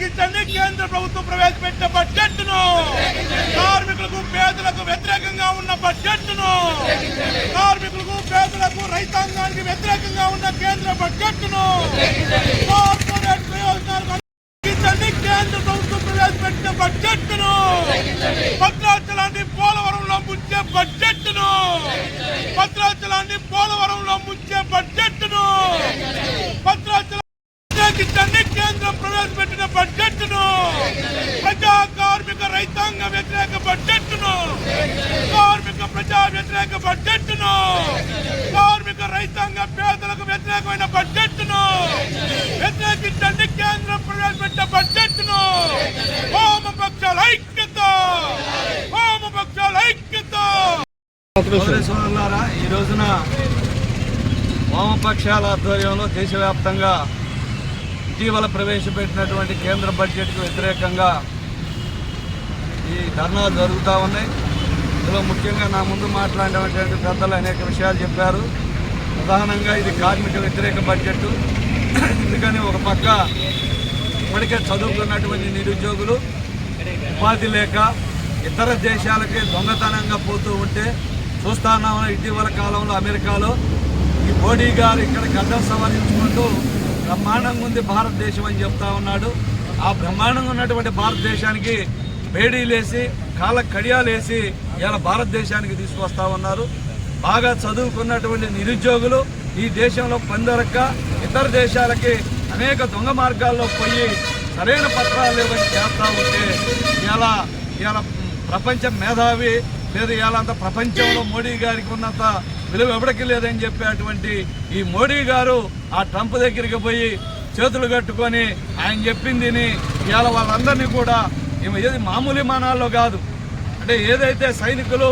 వ్యతిరేకించండి. కేంద్ర ప్రభుత్వం ప్రవేశపెట్టిన బడ్జెట్ను కార్మికులకు పేదలకు వ్యతిరేకంగా ఉన్న బడ్జెట్ను కార్మికులకు పేదలకు రైతాంగానికి వ్యతిరేకంగా ఉన్న కేంద్ర బడ్జెట్ను కార్పొరేట్ ప్రయోజనాలకు కేంద్ర ప్రభుత్వం ప్రవేశపెట్టిన బడ్జెట్ను భద్రాచలాన్ని పోలవరంలో ముంచే బడ్జెట్ను భద్రాచలాన్ని పోలవరంలో ముంచే బడ్జెట్ను భద్రాచలం వ్యతిరేకించండి కేంద్రం ప్రవేశపెట్టిన బడ్జెట్ను ప్రజా కార్మిక రైతాంగ వ్యతిరేక బడ్జెట్ను కార్మిక ప్రజా వ్యతిరేక బడ్జెట్ను కార్మిక రైతాంగ పేదలకు వ్యతిరేకమైన బడ్జెట్ను వ్యతిరేకించండి కేంద్రం ప్రవేశపెట్టిన బడ్జెట్ను వామపక్షాల ఐక్యత వామపక్షాల ఐక్యత సోదరి సోదరులారా ఈ రోజున వామపక్షాల ఆధ్వర్యంలో దేశవ్యాప్తంగా ఇటీవల ప్రవేశపెట్టినటువంటి కేంద్ర బడ్జెట్కు వ్యతిరేకంగా ఈ ధర్నాలు జరుగుతూ ఉన్నాయి ఇందులో ముఖ్యంగా నా ముందు మాట్లాడినటువంటి పెద్దలు అనేక విషయాలు చెప్పారు. ప్రధానంగా ఇది కార్మిక వ్యతిరేక బడ్జెట్ ఎందుకని ఒక పక్క ఇప్పటికే చదువుకున్నటువంటి నిరుద్యోగులు ఉపాధి లేక ఇతర దేశాలకి దొంగతనంగా పోతూ ఉంటే చూస్తా ఉన్నాము ఇటీవల కాలంలో అమెరికాలో ఈ మోడీ గారు ఇక్కడ గడ్డం సవరించుకుంటూ బ్రహ్మాండంగా ఉంది భారతదేశం అని చెప్తా ఉన్నాడు. ఆ బ్రహ్మాండంగా ఉన్నటువంటి భారతదేశానికి బేడీలేసి కాళ్ళ కడియాలేసి ఇలా భారతదేశానికి తీసుకొస్తా ఉన్నారు. బాగా చదువుకున్నటువంటి నిరుద్యోగులు ఈ దేశంలో పొందరక్క ఇతర దేశాలకి అనేక దొంగ మార్గాల్లో పోయి సరైన పత్రాలు లేవని చేస్తా ఉంటే ఇలా ఇలా ప్రపంచ మేధావి లేదు ఇవాళంత ప్రపంచంలో మోడీ గారికి ఉన్నంత విలువ ఎవరికి లేదని చెప్పేటువంటి ఈ మోడీ గారు ఆ ట్రంప్ దగ్గరికి పోయి చేతులు కట్టుకొని ఆయన చెప్పిందిని ఇవాళ వాళ్ళందరినీ కూడా ఏది మామూలు విమానాల్లో కాదు. అంటే ఏదైతే సైనికులు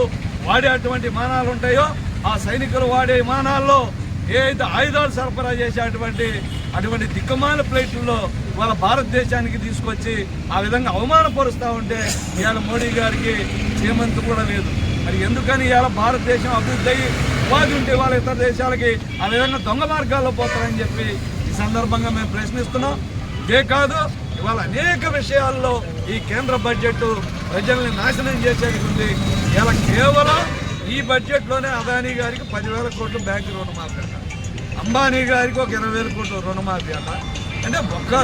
వాడేటువంటి విమానాలు ఉంటాయో ఆ సైనికులు వాడే విమానాల్లో ఏదైతే ఆయుధాలు సరఫరా చేసేటువంటి అటువంటి దిక్కుమాల ప్లేట్లలో వాళ్ళ భారతదేశానికి తీసుకొచ్చి ఆ విధంగా అవమానపరుస్తూ ఉంటే ఇవాళ మోడీ గారికి చేమంతు కూడా లేదు. మరి ఎందుకని ఇవాళ భారతదేశం అభివృద్ధి అయ్యి ఉపాధి ఉంటే వాళ్ళ ఇతర దేశాలకి ఆ విధంగా దొంగ మార్గాల్లో పోతారని చెప్పి ఈ సందర్భంగా మేము ప్రశ్నిస్తున్నాం. ఇదే కాదు ఇవాళ అనేక విషయాల్లో ఈ కేంద్ర బడ్జెట్ ప్రజల్ని నాశనం చేసేది ఉంది ఇలా కేవలం ఈ బడ్జెట్లోనే అదానీ గారికి పదివేల కోట్లు బ్యాంకు రుణమాఫీ అంబానీ గారికి ఒక ఇరవై వేల కోట్లు రుణమాఫీ అట. అంటే ఒక్క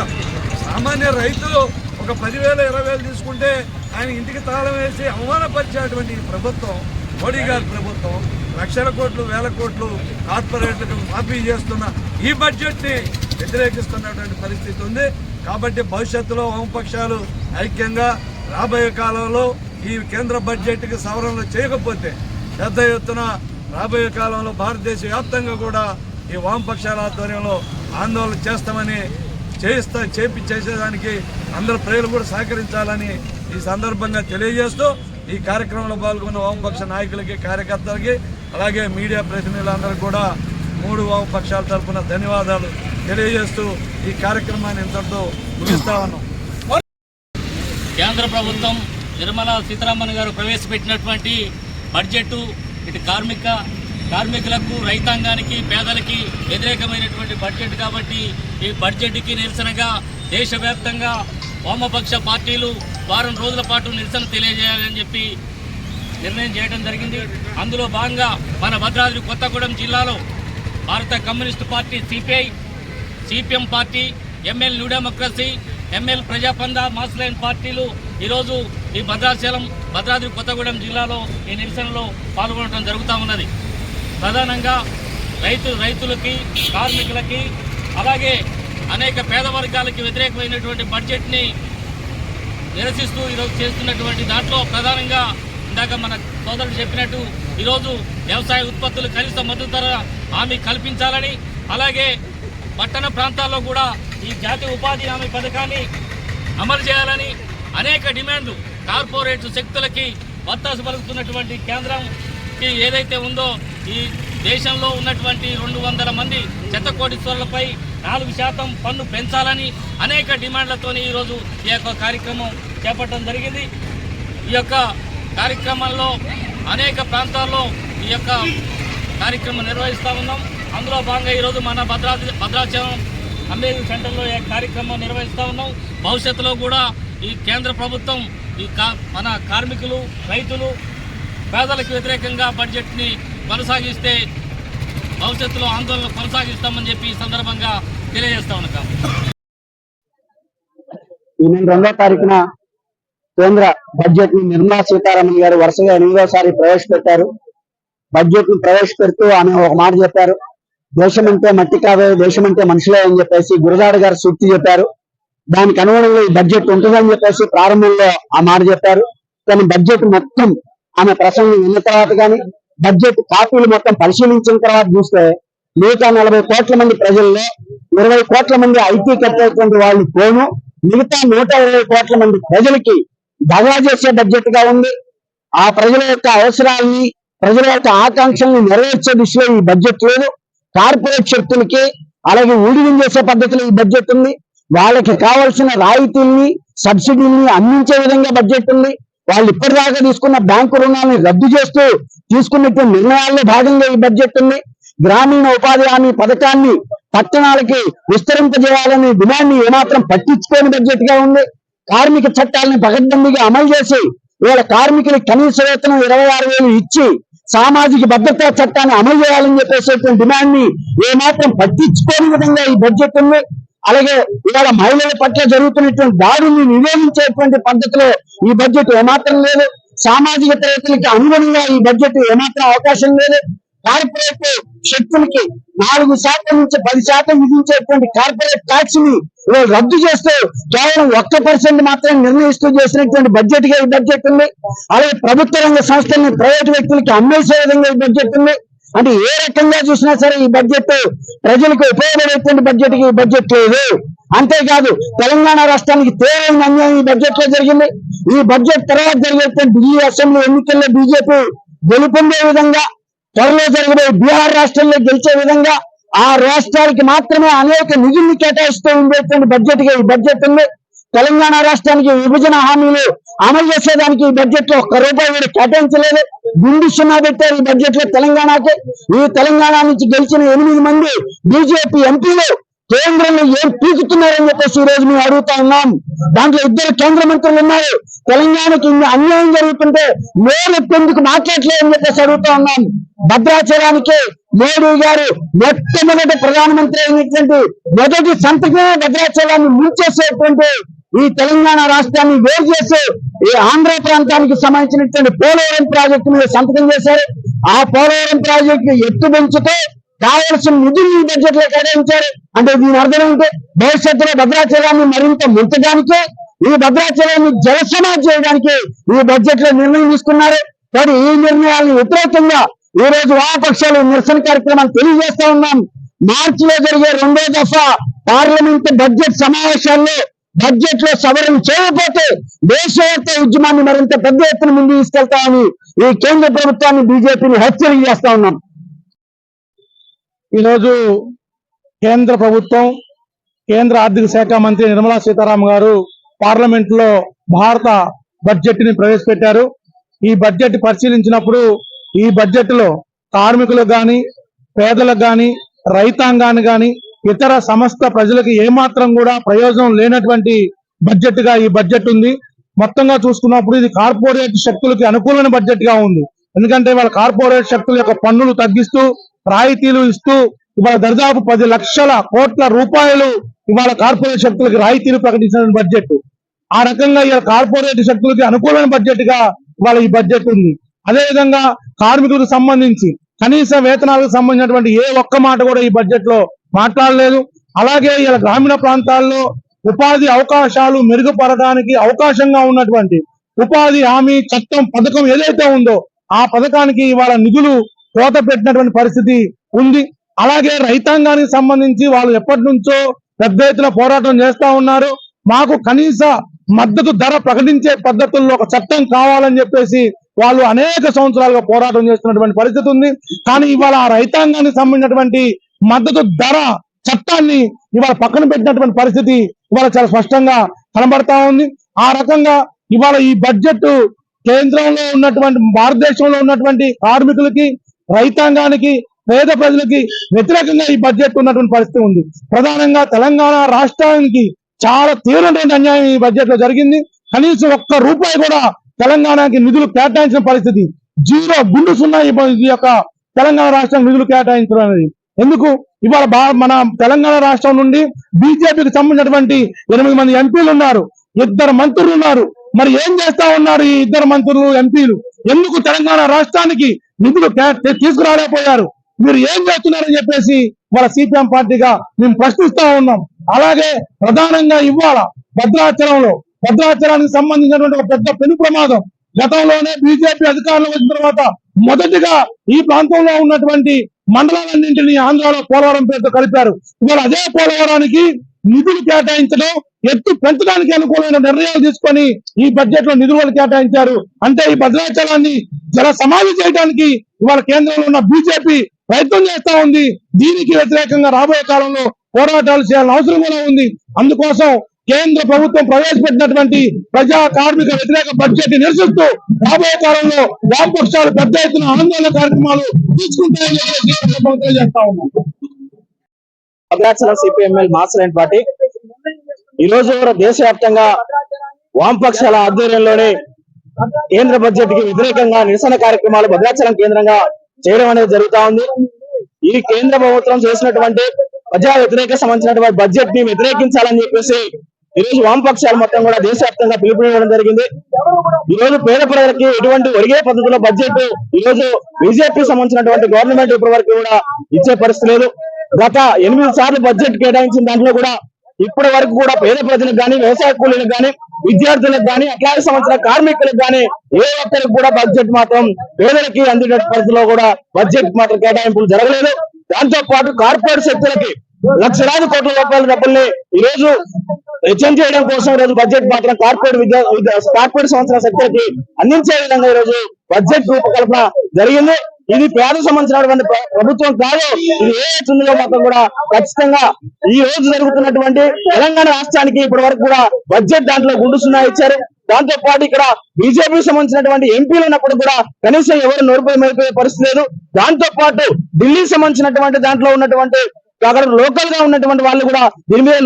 సామాన్య రైతులు ఒక పదివేల ఇరవై వేలు తీసుకుంటే ఆయన ఇంటికి తాళం వేసి అవమానపరిచేటువంటి ప్రభుత్వం మోడీ గారి ప్రభుత్వం లక్షల కోట్లు వేల కోట్లు కార్పొరేట్లకు మాఫీ చేస్తున్న ఈ బడ్జెట్ని వ్యతిరేకిస్తున్నటువంటి పరిస్థితి ఉంది. కాబట్టి భవిష్యత్తులో వామపక్షాలు ఐక్యంగా రాబోయే కాలంలో ఈ కేంద్ర బడ్జెట్కి సవరణలు చేయకపోతే పెద్ద ఎత్తున రాబోయే కాలంలో భారతదేశ వ్యాప్తంగా కూడా ఈ వామపక్షాల ఆధ్వర్యంలో ఆందోళన చేస్తామని చేయిస్తా చేపి చేసేదానికి అందరు ప్రజలు కూడా సహకరించాలని ఈ సందర్భంగా తెలియజేస్తూ ఈ కార్యక్రమంలో పాల్గొన్న వామపక్ష నాయకులకి కార్యకర్తలకి అలాగే మీడియా ప్రతినిధులందరూ కూడా మూడు వామపక్షాల తరఫున ధన్యవాదాలు తెలియజేస్తూ ఈ కార్యక్రమాన్ని ఇంతటితో ముగిస్తా ఉన్నాం. కేంద్ర ప్రభుత్వం నిర్మలా సీతారామన్ గారు ప్రవేశపెట్టినటువంటి బడ్జెట్ ఇటు కార్మిక కార్మికులకు రైతాంగానికి పేదలకి వ్యతిరేకమైనటువంటి బడ్జెట్ కాబట్టి ఈ బడ్జెట్కి నిరసనగా దేశవ్యాప్తంగా వామపక్ష పార్టీలు వారం రోజుల పాటు నిరసన తెలియజేయాలని చెప్పి నిర్ణయం చేయడం జరిగింది. అందులో భాగంగా మన భద్రాద్రి కొత్తగూడెం జిల్లాలో Bharata communist party CPI CPM party ML new democracy ML ప్రజాపంద mass line పార్టీలు ఈరోజు ఈ భద్రాచలం భద్రాద్రి కొత్తగూడెం జిల్లాలో ఈ నిరసనలో పాల్గొనడం జరుగుతూ ఉన్నది. ప్రధానంగా రైతు రైతులకి కార్మికులకి అలాగే అనేక పేద వర్గాలకి వ్యతిరేకమైనటువంటి బడ్జెట్ని నిరసిస్తూ ఈరోజు చేస్తున్నటువంటి దాంట్లో ప్రధానంగా ఇందాక మన సోదరుడు చెప్పినట్టు ఈరోజు వ్యవసాయ ఉత్పత్తులు కనీస మద్దతు ధర హామీ కల్పించాలని అలాగే పట్టణ ప్రాంతాల్లో కూడా ఈ జాతీయ ఉపాధి హామీ పథకాన్ని అమలు చేయాలని అనేక డిమాండ్లు కార్పొరేట్ శక్తులకి వత్తాసు పలుకుతున్నటువంటి కేంద్రం కేంద్రంకి ఏదైతే ఉందో ఈ దేశంలో ఉన్నటువంటి రెండు వందల మంది చెత్త కోటీశ్వరులపై నాలుగు శాతం పన్ను పెంచాలని అనేక డిమాండ్లతోని ఈరోజు ఈ యొక్క కార్యక్రమం చేపట్టడం జరిగింది. ఈ యొక్క కార్యక్రమంలో అనేక ప్రాంతాల్లో ఈ యొక్క కార్యక్రమం నిర్వహిస్తూ ఉన్నాం. అందులో భాగంగా ఈరోజు మన భద్రాద్రి భద్రాచలం అంబేద్కర్ సెంటర్లో ఈ కార్యక్రమం నిర్వహిస్తూ ఉన్నాం. భవిష్యత్తులో కూడా ఈ కేంద్ర ప్రభుత్వం ఈ కా మన కార్మికులు రైతులు పేదలకు వ్యతిరేకంగా బడ్జెట్ని కొనసాగిస్తే భవిష్యత్తులో ఆందోళన కొనసాగిస్తామని చెప్పి ఈ సందర్భంగా తెలియజేస్తా ఉన్నాం ఈ నెల రెండో తారీఖున కేంద్ర బడ్జెట్ని నిర్మలా సీతారామన్ గారు వరుసగా ఎనిమిదోసారి ప్రవేశపెట్టారు. బడ్జెట్ని ప్రవేశపెడుతూ ఆమె ఒక మాట చెప్పారు. దేశం అంటే మట్టి కాదే దేశం అంటే మనుషులే అని చెప్పేసి గురజాడ గారు సూక్తి చెప్పారు. దానికి అనుగుణంగా ఈ బడ్జెట్ ఉంటుందని చెప్పేసి ప్రారంభంలో ఆ మాట చెప్పారు. కానీ బడ్జెట్ మొత్తం ఆమె ప్రసంగం విన్న తర్వాత కానీ బడ్జెట్ కాపీలు మొత్తం పరిశీలించిన తర్వాత చూస్తే నూట నలభై కోట్ల మంది ప్రజల్లో ఇరవై కోట్ల మంది ఐటీ కట్టేటువంటి వాళ్ళు పోను మిగతా నూట ఇరవై కోట్ల మంది ప్రజలకి దగా చేసే బడ్జెట్గా ఉంది. ఆ ప్రజల యొక్క అవసరాలని ప్రజల యొక్క ఆకాంక్షల్ని నెరవేర్చే దిశలో ఈ బడ్జెట్ లేదు. కార్పొరేట్ శక్తులకి అలాగే ఊడిగం చేసే పద్ధతిలో ఈ బడ్జెట్ ఉంది. వాళ్ళకి కావాల్సిన రాయితీల్ని సబ్సిడీని అందించే విధంగా బడ్జెట్ ఉంది. వాళ్ళు ఇప్పటిదాకా తీసుకున్న బ్యాంకు రుణాలను రద్దు చేస్తూ తీసుకున్నటువంటి నిర్ణయాల్లో భాగంగా ఈ బడ్జెట్ ఉంది. గ్రామీణ ఉపాధి హామీ పథకాన్ని పట్టణాలకి విస్తరింపజేయాలనే డిమాండ్ ఏమాత్రం పట్టించుకోని బడ్జెట్గా ఉంది. కార్మిక చట్టాలను పకడ్బందీగా అమలు చేసి వీళ్ళ కార్మికులకు కనీస వేతనం ఇరవై ఆరు వేలు ఇచ్చి సామాజిక భద్రతా చట్టాన్ని అమలు చేయాలని చెప్పేసేటువంటి డిమాండ్ని ఏమాత్రం పట్టించుకోని విధంగా ఈ బడ్జెట్ ఉంది. అలాగే ఇవాళ మహిళల పట్ల జరుగుతున్నటువంటి దాడిని నివేదించేటువంటి పద్ధతిలో ఈ బడ్జెట్ ఏమాత్రం లేదు. సామాజిక తరగతులకి అనుగుణంగా ఈ బడ్జెట్ ఏమాత్రం అవకాశం లేదు. కార్పొరేట్ శక్తులకి నాలుగు శాతం నుంచి పది శాతం విధించేటువంటి కార్పొరేట్ ట్యాక్స్ని రద్దు చేస్తూ కేవలం ఒక్క పర్సెంట్ మాత్రం నిర్ణయిస్తూ చేసినటువంటి బడ్జెట్గా ఈ బడ్జెట్ ఉంది. అలాగే ప్రభుత్వ రంగ సంస్థల్ని ప్రైవేట్ వ్యక్తులకి అమ్మేసే విధంగా ఈ బడ్జెట్ ఉంది. అంటే ఏ రకంగా చూసినా సరే ఈ బడ్జెట్ ప్రజలకు ఉపయోగపడేటువంటి బడ్జెట్కి ఈ బడ్జెట్ లేదు. అంతేకాదు తెలంగాణ రాష్ట్రానికి తీవ్రమైన అన్యాయం ఈ బడ్జెట్లో జరిగింది. ఈ బడ్జెట్ తర్వాత జరిగేటువంటి ఈ అసెంబ్లీ ఎన్నికల్లో బీజేపీ గెలుపొందే విధంగా త్వరలో జరగబోయే బీహార్ రాష్ట్రంలో గెలిచే విధంగా ఆ రాష్ట్రాలకి మాత్రమే అనేక నిధుల్ని కేటాయిస్తూ ఉండేటువంటి బడ్జెట్గా ఈ బడ్జెట్ ఉంది. తెలంగాణ రాష్ట్రానికి విభజన హామీలు అమలు చేసేదానికి ఈ బడ్జెట్లో ఒక్క రూపాయి కూడా కేటాయించలేదు. గుండు సున్నా పెట్టారు ఈ బడ్జెట్లో తెలంగాణకి. ఈ తెలంగాణ నుంచి గెలిచిన ఎనిమిది మంది బీజేపీ ఎంపీలు కేంద్రంలో ఏం పీకుతున్నారని చెప్పేసి ఈ రోజు మేము అడుగుతా ఉన్నాం. దాంట్లో ఇద్దరు కేంద్ర మంత్రులు ఉన్నారు. తెలంగాణకి ఇన్ని అన్యాయం జరుగుతుంటే మేము ఎందుకు మాట్లాడలేదని చెప్పేసి అడుగుతా ఉన్నాం. భద్రాచలానికి మోడీ గారు మొట్టమొదటి ప్రధానమంత్రి అయినటువంటి మొదటి సంతకమే భద్రాచలాన్ని ముంచేసేటువంటి ఈ తెలంగాణ రాష్ట్రాన్ని వేరు చేసి ఈ ఆంధ్ర ప్రాంతానికి సంబంధించినటువంటి పోలవరం ప్రాజెక్టు మీద సంతకం చేశారు. ఆ పోలవరం ప్రాజెక్టు ఎత్తు పెంచుతూ కావలసిన నిధులు ఈ బడ్జెట్లో కేటాయించారు. అంటే దీని అర్థం ఏంటి? భవిష్యత్తులో భద్రాచలాన్ని మరింత ముంచడానికి ఈ భద్రాచలాన్ని జలసమాజ్ చేయడానికి ఈ బడ్జెట్లో నిర్ణయం తీసుకున్నారు. కానీ ఈ నిర్ణయాలను వ్యతిరేకంగా ఈ రోజు వామపక్షాలు నిరసన కార్యక్రమాన్ని తెలియజేస్తా ఉన్నాం. మార్చి లో జరిగే రెండో దఫా పార్లమెంట్ బడ్జెట్ సమావేశాల్లో బడ్జెట్లో సవరణ చేయకపోతే దేశవ్యాప్త ఉద్యమాన్ని మరింత పెద్ద ఎత్తున ముందు తీసుకెళ్తామని ఈ కేంద్ర ప్రభుత్వాన్ని బీజేపీని హెచ్చరిక చేస్తా ఉన్నాం. ఈరోజు కేంద్ర ప్రభుత్వం కేంద్ర ఆర్థిక శాఖ మంత్రి నిర్మలా సీతారామన్ గారు పార్లమెంట్లో భారత బడ్జెట్ని ప్రవేశపెట్టారు. ఈ బడ్జెట్ పరిశీలించినప్పుడు ఈ బడ్జెట్లో కార్మికులకు గాని పేదలకు గాని రైతాంగాన్ని గాని ఇతర సమస్త ప్రజలకు ఏమాత్రం కూడా ప్రయోజనం లేనటువంటి బడ్జెట్గా ఈ బడ్జెట్ ఉంది. మొత్తంగా చూసుకున్నప్పుడు ఇది కార్పొరేట్ శక్తులకి అనుకూలమైన బడ్జెట్గా ఉంది. ఎందుకంటే వాళ్ళ కార్పొరేట్ శక్తుల యొక్క పన్నులు తగ్గిస్తూ రాయితీలు ఇస్తూ ఇవాళ దరిదాపు పది లక్షల కోట్ల రూపాయలు ఇవాళ కార్పొరేట్ శక్తులకు రాయితీలు ప్రకటించిన బడ్జెట్ ఆ రకంగా ఇవాళ కార్పొరేట్ శక్తులకి అనుకూలమైన బడ్జెట్గా ఇవాళ ఈ బడ్జెట్ ఉంది. అదే విధంగా కార్మికులకు సంబంధించి కనీస వేతనాలకు సంబంధించినటువంటి ఏ ఒక్క మాట కూడా ఈ బడ్జెట్లో మాట్లాడలేదు. అలాగే ఇలా గ్రామీణ ప్రాంతాల్లో ఉపాధి అవకాశాలు మెరుగుపడడానికి అవకాశంగా ఉన్నటువంటి ఉపాధి హామీ చట్టం పథకం ఏదైతే ఉందో ఆ పథకానికి ఇవాళ నిధులు కోత పెట్టినటువంటి పరిస్థితి ఉంది. అలాగే రైతాంగానికి సంబంధించి వాళ్ళు ఎప్పటి నుంచో పెద్ద ఎత్తున పోరాటం చేస్తా ఉన్నారు. మాకు కనీస మద్దతు ధర ప్రకటించే పద్ధతుల్లో ఒక చట్టం కావాలని చెప్పేసి వాళ్ళు అనేక సంవత్సరాలుగా పోరాటం చేస్తున్నటువంటి పరిస్థితి ఉంది. కానీ ఇవాళ ఆ రైతాంగానికి సంబంధించినటువంటి మద్దతు ధర చట్టాన్ని ఇవాళ పక్కన పెట్టినటువంటి పరిస్థితి ఇవాళ చాలా స్పష్టంగా కనబడతా ఉంది. ఆ రకంగా ఇవాళ ఈ బడ్జెట్ కేంద్రంలో ఉన్నటువంటి భారతదేశంలో ఉన్నటువంటి కార్మికులకి రైతాంగానికి పేద ప్రజలకి వ్యతిరేకంగా ఈ బడ్జెట్ ఉన్నటువంటి పరిస్థితి ఉంది. ప్రధానంగా తెలంగాణ రాష్ట్రానికి చాలా తీవ్రమైన అన్యాయం ఈ బడ్జెట్లో జరిగింది. కనీసం ఒక్క రూపాయి కూడా తెలంగాణకి నిధులు కేటాయించిన పరిస్థితి. జీరో గుండు సున్నా ఈ ఈ యొక్క తెలంగాణ రాష్ట్రం నిధులు కేటాయించడం అనేది. ఎందుకు? ఇవాళ మన తెలంగాణ రాష్ట్రం నుండి బీజేపీకి సంబంధించినటువంటి ఎనిమిది మంది ఎంపీలు ఉన్నారు ఇద్దరు మంత్రులు ఉన్నారు. మరి ఏం చేస్తా ఉన్నారు ఈ ఇద్దరు మంత్రులు ఎంపీలు? ఎందుకు తెలంగాణ రాష్ట్రానికి నిధులు తీసుకురాలేకపోయారు? మీరు ఏం చేస్తున్నారని చెప్పేసి వాళ్ళ సిపిఎం పార్టీగా మేము ప్రశ్నిస్తా ఉన్నాం. అలాగే ప్రధానంగా ఇవాళ భద్రాచలంలో భద్రాచలానికి సంబంధించినటువంటి ఒక పెద్ద పెను ప్రమాదం. గతంలోనే బీజేపీ అధికారంలో వచ్చిన తర్వాత మొదటిగా ఈ ప్రాంతంలో ఉన్నటువంటి మండలాలన్నింటినీ ఆంధ్రాలో పోలవరం పేరుతో కలిపారు. ఇవాళ అదే పోలవరానికి నిధులు కేటాయించడం ఎత్తు పెంచడానికి అనుకూలమైన నిర్ణయాలు తీసుకొని ఈ బడ్జెట్లో నిధులు కేటాయించారు. అంటే ఈ భద్రాచలాన్ని జల సమాధి చేయడానికి ఇవాళ కేంద్రంలో ఉన్న బీజేపీ ప్రయత్నం చేస్తా ఉంది. దీనికి వ్యతిరేకంగా రాబోయే కాలంలో పోరాటాలు చేయాల్సిన అవసరం కూడా ఉంది. అందుకోసం కేంద్ర ప్రభుత్వం ప్రవేశపెట్టినటువంటి ప్రజా కార్మిక వ్యతిరేక బడ్జెట్ని నిరసిస్తూ రాబోయే కాలంలో వామపక్షాలు పెద్ద ఎత్తున ఆందోళన కార్యక్రమాలు తీసుకుంటాయని ఈ ఉన్నాం. భద్రాచలం సిపిఎంఎల్ మాస్టర్ పార్టీ ఈ రోజు కూడా దేశవ్యాప్తంగా వామపక్షాల ఆధ్వర్యంలోనే కేంద్ర బడ్జెట్కి వ్యతిరేకంగా నిరసన కార్యక్రమాలు భద్రాచలం కేంద్రంగా చేయడం అనేది జరుగుతా ఉంది. ఈ కేంద్ర ప్రభుత్వం చేసినటువంటి ప్రజా వ్యతిరేక సంబంధించినటువంటి బడ్జెట్ని వ్యతిరేకించాలని చెప్పేసి ఈ రోజు వామపక్షాలు మొత్తం కూడా దేశవ్యాప్తంగా పిలుపునివ్వడం జరిగింది. ఈ రోజు పేద ప్రజలకి ఎటువంటి ఒరిగే పద్ధతిలో బడ్జెట్ ఈ రోజు బీజేపీ సంబంధించినటువంటి గవర్నమెంట్ ఇప్పటి వరకు కూడా ఇచ్చే పరిస్థితి లేదు. గత ఎనిమిది సార్లు బడ్జెట్ కేటాయించిన దాంట్లో కూడా ఇప్పటి వరకు కూడా పేద ప్రజలకు కానీ వ్యవసాయ కూలీలకు గాని విద్యార్థులకు కానీ అట్లాగే సంవత్సర కార్మికులకు కానీ ఏ ఒక్కరికి కూడా బడ్జెట్ మాత్రం పేదలకి అందిన పరిస్థితిలో కూడా బడ్జెట్ మాత్రం కేటాయింపులు జరగలేదు. దాంతో పాటు కార్పొరేట్ శక్తులకి లక్షలాది కోట్ల రూపాయల డబ్బుల్ని ఈ రోజు రిటర్న్ చేయడం కోసం ఈ రోజు బడ్జెట్ మాత్రం కార్పొరేట్ విద్యా కార్పొరేట్ సంవత్సర శక్తులకి అందించే విధంగా ఈ రోజు బడ్జెట్ రూపకల్పన జరిగింది. ఇది పేద సంబంధించినటువంటి ప్రభుత్వం కాదు ఇది ఏ ఉందో మొత్తం కూడా ఖచ్చితంగా ఈ రోజు జరుగుతున్నటువంటి తెలంగాణ రాష్ట్రానికి ఇప్పటి వరకు కూడా బడ్జెట్ దాంట్లో గుండు సున్నా ఇచ్చారు. దాంతో పాటు ఇక్కడ బీజేపీ సంబంధించినటువంటి ఎంపీలు ఉన్నప్పుడు కూడా కనీసం ఎవరు నోరుపై మేరిపోయే పరిస్థితి లేదు. దాంతో పాటు ఢిల్లీ సంబంధించినటువంటి దాంట్లో ఉన్నటువంటి అక్కడ లోకల్గా ఉన్నటువంటి వాళ్ళు కూడా దీని మీద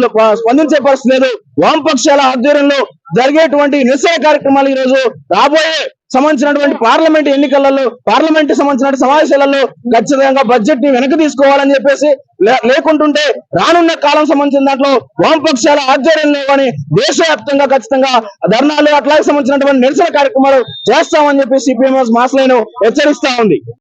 స్పందించే పరిస్థితి లేదు. వామపక్షాల ఆధ్వర్యంలో జరిగేటువంటి నిరసన కార్యక్రమాలు ఈ రోజు రాబోయే సంబంధించినటువంటి పార్లమెంట్ ఎన్నికలలో పార్లమెంట్ సంబంధించిన సమావేశాలలో ఖచ్చితంగా బడ్జెట్ని వెనక్కి తీసుకోవాలని చెప్పేసి లే- లేకుంటుంటే రానున్న కాలం సంబంధించిన దాంట్లో వామపక్షాల ఆధ్వర్యంలో కానీ దేశవ్యాప్తంగా ఖచ్చితంగా ధర్నాలు అట్లాగే సంబంధించినటువంటి నిరసన కార్యక్రమాలు చేస్తామని చెప్పి సిపిఎంఎస్ మాస్లైన్ హెచ్చరిస్తా ఉంది.